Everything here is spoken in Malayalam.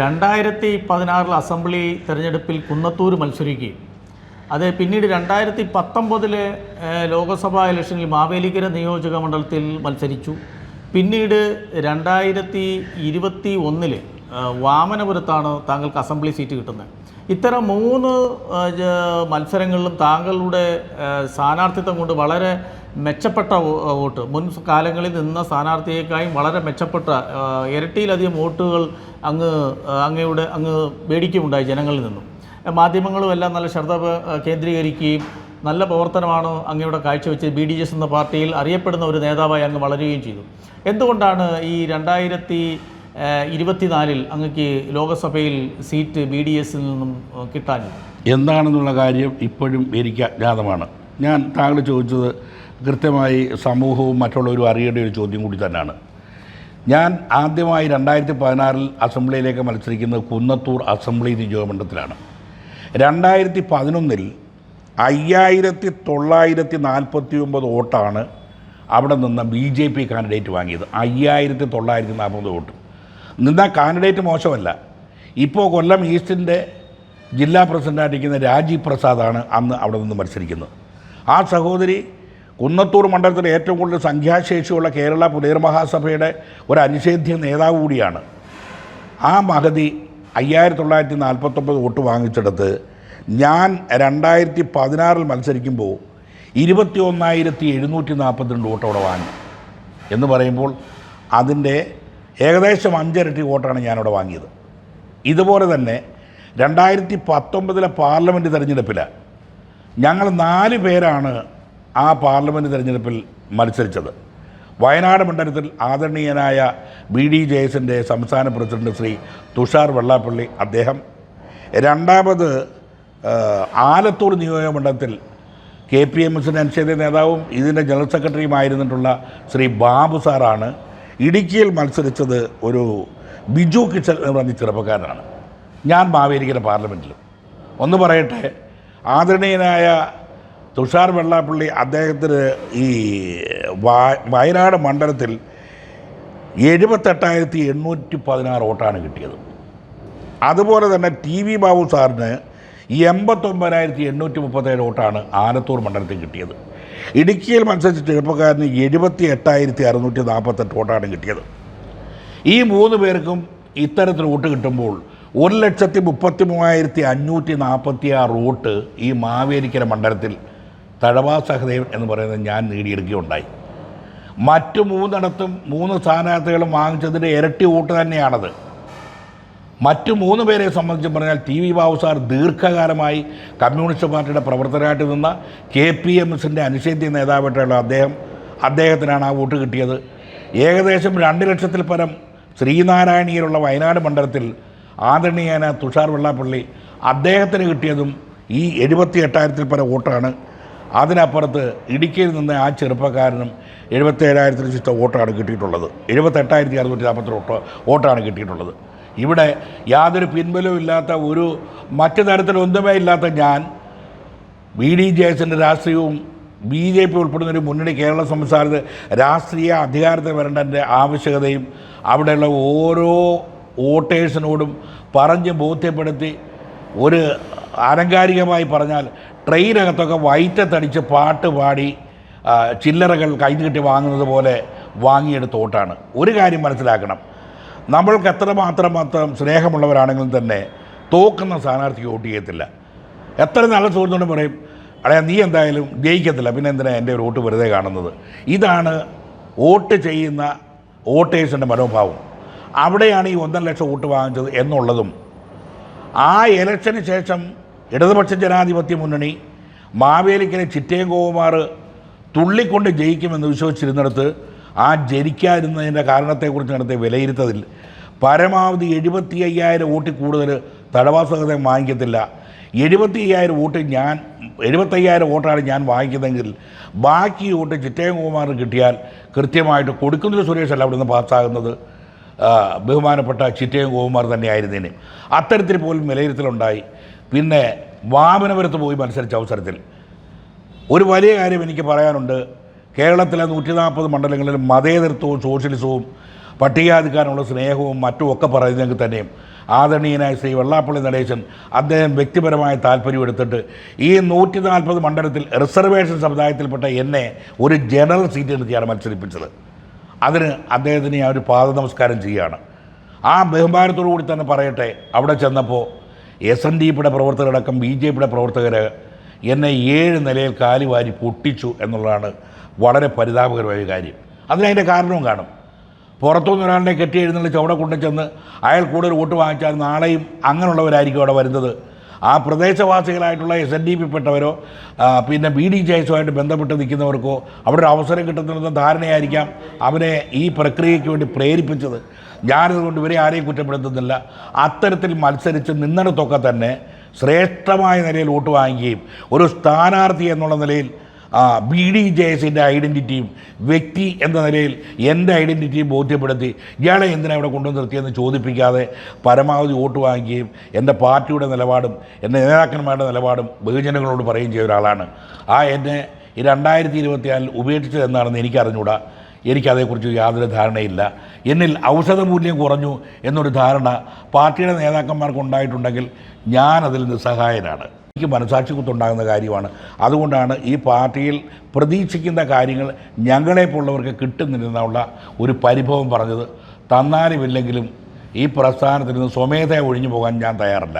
രണ്ടായിരത്തി പതിനാറിൽ അസംബ്ലി തെരഞ്ഞെടുപ്പിൽ കുന്നത്തൂർ മത്സരിക്കുകയും. അത് പിന്നീട് രണ്ടായിരത്തി പത്തൊമ്പതിലെ ലോക്സഭാ ഇലക്ഷനിൽ മാവേലിക്കര നിയോജക മണ്ഡലത്തിൽ മത്സരിച്ചു. പിന്നീട് രണ്ടായിരത്തി ഇരുപത്തി ഒന്നിൽ വാമനപുരത്താണ് താങ്കൾക്ക് അസംബ്ലി സീറ്റ് കിട്ടുന്നത്. ഇത്തരം മൂന്ന് മത്സരങ്ങളിലും താങ്കളുടെ സ്ഥാനാർത്ഥിത്വം കൊണ്ട് വളരെ മെച്ചപ്പെട്ട വോട്ട്. മുൻ കാലങ്ങളിൽ നിന്ന സ്ഥാനാർത്ഥിയേക്കാളും വളരെ മെച്ചപ്പെട്ട ഇരട്ടിയിലധികം വോട്ടുകൾ അങ്ങ് അങ്ങയുടെ അങ്ങ് മേടിക്കുമുണ്ടായി ജനങ്ങളിൽ നിന്നും. മാധ്യമങ്ങളും എല്ലാം നല്ല ശ്രദ്ധ കേന്ദ്രീകരിക്കുകയും നല്ല പ്രവർത്തനമാണ് അങ്ങയുടെ കാഴ്ചവെച്ച് ബി ഡി എസ് എന്ന പാർട്ടിയിൽ അറിയപ്പെടുന്ന ഒരു നേതാവായി അങ്ങ് വളരുകയും ചെയ്തു. എന്തുകൊണ്ടാണ് ഈ രണ്ടായിരത്തി ഇരുപത്തിനാലിൽ അങ്ങക്ക് ലോകസഭയിൽ സീറ്റ് ബി ഡി എസിൽ നിന്നും കിട്ടാൻ എന്താണെന്നുള്ള കാര്യം ഇപ്പോഴും എനിക്ക് അജ്ഞാതമാണ്. ഞാൻ താങ്കൾ ചോദിച്ചത് കൃത്യമായി സമൂഹവും മറ്റുള്ളവരും അറിയേണ്ട ഒരു ചോദ്യം കൂടി തന്നെയാണ്. ഞാൻ ആദ്യമായി രണ്ടായിരത്തി പതിനാറിൽ അസംബ്ലിയിലേക്ക് മത്സരിക്കുന്നത് കുന്നത്തൂർ അസംബ്ലി നിയോജകമണ്ഡലത്തിലാണ്. രണ്ടായിരത്തി പതിനൊന്നിൽ അയ്യായിരത്തി തൊള്ളായിരത്തി നാൽപ്പത്തി ഒമ്പത് വോട്ടാണ് അവിടെ നിന്ന് ബി ജെ പി കാൻഡിഡേറ്റ് വാങ്ങിയത്. അയ്യായിരത്തി തൊള്ളായിരത്തി നാൽപ്പത് വോട്ട്. നിന്ന കാൻഡിഡേറ്റ് മോശമല്ല. ഇപ്പോൾ കൊല്ലം ഈസ്റ്റിന്റെ ജില്ലാ പ്രസിഡന്റായിരിക്കുന്ന രാജീവ് പ്രസാദാണ് അന്ന് അവിടെ നിന്ന് മത്സരിക്കുന്നത്. ആ സഹോദരി കുന്നത്തൂർ മണ്ഡലത്തിലെ ഏറ്റവും കൂടുതൽ സംഖ്യാശേഷിയുള്ള കേരള പുനർമഹാസഭയുടെ ഒരു അനിഷേധ്യ നേതാവ് കൂടിയാണ്. ആ മഹതി അയ്യായിരത്തി തൊള്ളായിരത്തി നാൽപ്പത്തൊമ്പത് വോട്ട് വാങ്ങിച്ചെടുത്ത് ഞാൻ രണ്ടായിരത്തി പതിനാറിൽ മത്സരിക്കുമ്പോൾ ഇരുപത്തി ഒന്നായിരത്തി എഴുന്നൂറ്റി നാൽപ്പത്തിരണ്ട് വോട്ട് അവിടെ വാങ്ങി എന്ന് പറയുമ്പോൾ അതിന്റെ ഏകദേശം അഞ്ചിരട്ടി വോട്ടാണ് ഞാനിവിടെ വാങ്ങിയത്. ഇതുപോലെ തന്നെ രണ്ടായിരത്തി പത്തൊമ്പതിലെ പാർലമെന്റ് തിരഞ്ഞെടുപ്പിൽ ഞങ്ങൾ നാല് പേരാണ് ആ പാർലമെന്റ് തിരഞ്ഞെടുപ്പിൽ മത്സരിച്ചത്. വയനാട് മണ്ഡലത്തിൽ ആദരണീയനായ ബി ഡി ജയസിന്റെ സംസ്ഥാന പ്രസിഡന്റ് ശ്രീ തുഷാർ വെള്ളാപ്പള്ളി അദ്ദേഹം. രണ്ടാമത് ആലത്തൂർ നിയോജകമണ്ഡലത്തിൽ കെ പി എം എസിന്റെ അനുച്ഛേദ നേതാവും ഇതിന്റെ ജനറൽ സെക്രട്ടറിയുമായിരുന്നിട്ടുള്ള ശ്രീ ബാബു സാറാണ്. ഇടുക്കിയിൽ മത്സരിച്ചത് ഒരു ബിജു കിച്ചൽ എന്ന് പറഞ്ഞ ചെറുപ്പക്കാരനാണ്. ഞാൻ മാവേലിക്കര പാർലമെന്റിലും ഒന്ന് പറയട്ടെ ആദരണീയനായ തുഷാർ വെള്ളാപ്പള്ളി അദ്ദേഹത്തിന് ഈ വയ- വയനാട് മണ്ഡലത്തിൽ എഴുപത്തെട്ടായിരത്തി എണ്ണൂറ്റി പതിനാറ് വോട്ടാണ് കിട്ടിയത്. അതുപോലെ തന്നെ ടി വി ബാബു സാറിന് എൺപത്തൊമ്പതിനായിരത്തി എണ്ണൂറ്റി മുപ്പത്തേഴ് വോട്ടാണ് ആലത്തൂർ മണ്ഡലത്തിൽ കിട്ടിയത്. ഇടുക്കിയിൽ മത്സരിച്ച ചെറുപ്പക്കാരന് എഴുപത്തി എട്ടായിരത്തി അറുന്നൂറ്റി നാൽപ്പത്തെട്ട് വോട്ടാണ് കിട്ടിയത്. ഈ മൂന്ന് പേർക്കും ഇത്തരത്തിൽ വോട്ട് കിട്ടുമ്പോൾ ഒരു ലക്ഷത്തി മുപ്പത്തി മൂവായിരത്തി അഞ്ഞൂറ്റി നാൽപ്പത്തി ആറ് വോട്ട് ഈ മാവേലിക്കര മണ്ഡലത്തിൽ തഴവാ സഹദേവൻ എന്ന് പറയുന്നത് ഞാൻ നേടിയെടുക്കുകയുണ്ടായി. മറ്റു മൂന്നിടത്തും മൂന്ന് സ്ഥാനാർത്ഥികളും വാങ്ങിച്ചതിന്റെ ഇരട്ടി വോട്ട് തന്നെയാണത്. മറ്റു മൂന്ന് പേരെ സംബന്ധിച്ച് പറഞ്ഞാൽ ടി വി ബാബു സാർ ദീർഘകാലമായി കമ്മ്യൂണിസ്റ്റ് പാർട്ടിയുടെ പ്രവർത്തകരായിട്ട് നിന്ന കെ പി എം എസിന്റെ അനുഷേദ്യ നേതാവായിട്ടുള്ള അദ്ദേഹം അദ്ദേഹത്തിനാണ് ആ വോട്ട് കിട്ടിയത്. ഏകദേശം രണ്ട് ലക്ഷത്തിൽ പരം ശ്രീനാരായണീയരുള്ള വയനാട് മണ്ഡലത്തിൽ ആദരണീയന തുഷാർ വെള്ളാപ്പള്ളി അദ്ദേഹത്തിന് കിട്ടിയതും ഈ എഴുപത്തി എട്ടായിരത്തിൽ പരം വോട്ടാണ്. അതിനപ്പുറത്ത് ഇടുക്കിയിൽ നിന്ന് ആ ചെറുപ്പക്കാരനും എഴുപത്തേഴായിരത്തിന് ചുറ്റ വോട്ടാണ് കിട്ടിയിട്ടുള്ളത്. എഴുപത്തെട്ടായിരത്തി അറുന്നൂറ്റി നാൽപ്പത്തി വോട്ട് വോട്ടാണ് കിട്ടിയിട്ടുള്ളത്. ഇവിടെ യാതൊരു പിൻബലവും ഇല്ലാത്ത ഒരു മറ്റു തരത്തിലൊന്നുമേ ഇല്ലാത്ത ഞാൻ ബി ഡി ജെ എസിന്റെ രാഷ്ട്രീയവും ബി ജെ പി ഉൾപ്പെടുന്ന ഒരു മുന്നണി കേരള സംസ്ഥാനത്ത് രാഷ്ട്രീയ അധികാരത്തിൽ വരേണ്ടതിന്റെ ആവശ്യകതയും അവിടെയുള്ള ഓരോ വോട്ടേഴ്സിനോടും പറഞ്ഞ് ബോധ്യപ്പെടുത്തി ഒരു ആലങ്കാരികമായി പറഞ്ഞാൽ ട്രെയിനകത്തൊക്കെ വയറ്റത്തടിച്ച് പാട്ട് പാടി ചില്ലറകൾ കൈ കിട്ടി വാങ്ങുന്നത് പോലെ വാങ്ങിയെടുത്ത വോട്ടാണ് ഒരു കാര്യം മനസ്സിലാക്കണം. നമ്മൾക്ക് എത്രമാത്രം മാത്രം സ്നേഹമുള്ളവരാണെങ്കിലും തന്നെ തോക്കുന്ന സ്ഥാനാർത്ഥിക്ക് വോട്ട് ചെയ്യത്തില്ല. എത്ര നല്ല സുഹൃത്തുക്കളും പറയും അടയാ നീ എന്തായാലും ജയിക്കത്തില്ല പിന്നെ എന്തിനാണ് എന്റെ ഒരു വോട്ട് വെറുതെ കാണുന്നത്? ഇതാണ് വോട്ട് ചെയ്യുന്ന വോട്ടേഴ്സിന്റെ മനോഭാവം. അവിടെയാണ് ഈ ഒന്നര ലക്ഷം വോട്ട് വാങ്ങിച്ചത് എന്നുള്ളതും ആ ഇലക്ഷന് ശേഷം ഇടതുപക്ഷ ജനാധിപത്യ മുന്നണി മാവേലിക്കലെ ഗോകുമാർ തുള്ളിക്കൊണ്ട് ജയിക്കുമെന്ന് വിശ്വസിച്ചിരുന്നിടത്ത് ആ ജനിക്കാതിരുന്നതിന്റെ കാരണത്തെക്കുറിച്ച് നടത്തിയ വിലയിരുത്തതിൽ. പരമാവധി എഴുപത്തി അയ്യായിരം വോട്ടിൽ കൂടുതൽ തടവാസകത വാങ്ങിക്കത്തില്ല. എഴുപത്തി അയ്യായിരം വോട്ട് ഞാൻ എഴുപത്തയ്യായിരം വോട്ടാണ് ഞാൻ വാങ്ങിക്കുന്നതെങ്കിൽ ബാക്കി വോട്ട് ചിറ്റയം കുമാറിന് കിട്ടിയാൽ കൃത്യമായിട്ട് കൊടുക്കുന്നൊരു സുരേഷ് അല്ല നിന്ന് പാസ്സാകുന്നത് ബഹുമാനപ്പെട്ട ചിറ്റയം ഗോകുമാർ തന്നെയായിരുന്നേനെ. അത്തരത്തിൽ പോലും വിലയിരുത്തലുണ്ടായി. പിന്നെ വാമനപുരത്ത് പോയി മത്സരിച്ച അവസരത്തിൽ. ഒരു വലിയ കാര്യം എനിക്ക് പറയാനുണ്ട്. കേരളത്തിലെ നൂറ്റി നാൽപ്പത് മണ്ഡലങ്ങളിൽ മതേതരത്വവും സോഷ്യലിസവും പട്ടികാധികാരമുള്ള സ്നേഹവും മറ്റും ഒക്കെ പറയുന്നെങ്കിൽ തന്നെയും ആദരണീയനായ ശ്രീ വെള്ളാപ്പള്ളി നടേശൻ അദ്ദേഹം വ്യക്തിപരമായ താല്പര്യം എടുത്തിട്ട് ഈ നൂറ്റി നാൽപ്പത് മണ്ഡലത്തിൽ റിസർവേഷൻ സമുദായത്തിൽപ്പെട്ട എന്നെ ഒരു ജനറൽ സീറ്റ് എടുത്തിയാണ് മത്സരിപ്പിച്ചത്. അതിന് അദ്ദേഹത്തിന് ഞാൻ ഒരു പാദ നമസ്കാരം ചെയ്യുകയാണ്. ആ ബഹുമാനത്തോടു കൂടി തന്നെ പറയട്ടെ അവിടെ ചെന്നപ്പോൾ എസ് എൻ ഡി പിയുടെ പ്രവർത്തകരടക്കം ബി ജെ പിയുടെ പ്രവർത്തകർ എന്നെ ഏഴ് നിലയിൽ കാലുവാരി പൊട്ടിച്ചു എന്നുള്ളതാണ് വളരെ പരിതാപകരമായ കാര്യം. അതിനതിന്റെ കാരണവും കാണും. പുറത്തുനിന്ന് ഒരാളിനെ കെട്ടി എഴുന്നള്ളിച്ച് അവിടെ കൊണ്ടു ചെന്ന് അയാൾ കൂടുതൽ വോട്ട് വാങ്ങിച്ചാൽ നാളെയും അങ്ങനെയുള്ളവരായിരിക്കും അവിടെ വരുന്നത്. ആ പ്രദേശവാസികളായിട്ടുള്ള എസ് എൻ ഡി പി പെട്ടവരോ പിന്നെ ബി ഡി ജെ എസുമായിട്ട് ബന്ധപ്പെട്ട് നിൽക്കുന്നവർക്കോ അവിടെ ഒരു അവസരം കിട്ടുന്നതെന്ന ധാരണയായിരിക്കാം അവനെ ഈ പ്രക്രിയയ്ക്ക് വേണ്ടി പ്രേരിപ്പിച്ചത്. ഞാനതുകൊണ്ട് ഇവരെ ആരെയും കുറ്റപ്പെടുത്തുന്നില്ല. അത്തരത്തിൽ മത്സരിച്ച് നിന്നിടത്തൊക്കെ തന്നെ ശ്രേഷ്ഠമായ നിലയിൽ വോട്ട് വാങ്ങുകയും ഒരു സ്ഥാനാർത്ഥി എന്നുള്ള നിലയിൽ ബി ഡി ജെ എസിന്റെ ഐഡന്റിറ്റിയും വ്യക്തി എന്ന നിലയിൽ എന്റെ ഐഡന്റിറ്റിയും ബോധ്യപ്പെടുത്തി ഇയാളെ എന്തിനാണ് ഇവിടെ കൊണ്ടു നിർത്തിയെന്ന് ചോദിപ്പിക്കാതെ പരമാവധി വോട്ട് വാങ്ങിക്കുകയും എന്റെ പാർട്ടിയുടെ നിലപാടും എന്റെ നേതാക്കന്മാരുടെ നിലപാടും ബഹുജനങ്ങളോട് പറയുകയും ചെയ്ത ഒരാളാണ്. ആ എന്നെ ഈ രണ്ടായിരത്തി ഇരുപത്തിനാലിൽ ഉപേക്ഷിച്ചത് എന്നാണെന്ന് എനിക്കറിഞ്ഞൂടാ. എനിക്കതേക്കുറിച്ച് യാതൊരു ധാരണയില്ല. എന്നിൽ ഔഷധ മൂല്യം കുറഞ്ഞു എന്നൊരു ധാരണ പാർട്ടിയുടെ നേതാക്കന്മാർക്ക് ഉണ്ടായിട്ടുണ്ടെങ്കിൽ ഞാനതിൽ നിസ്സഹായനാണ്. എനിക്ക് മനസാക്ഷി കുത്തുണ്ടാകുന്ന കാര്യമാണ്. അതുകൊണ്ടാണ് ഈ പാർട്ടിയിൽ പ്രതീക്ഷിക്കുന്ന കാര്യങ്ങൾ ഞങ്ങളെപ്പോലുള്ളവർക്ക് കിട്ടുന്നില്ലെന്നുള്ള ഒരു പരിഭവം പറഞ്ഞത്. തന്നാലുമില്ലെങ്കിലും ഈ പ്രസ്ഥാനത്തിൽ നിന്ന് സ്വമേധയ ഒഴിഞ്ഞു പോകാൻ ഞാൻ തയ്യാറല്ല.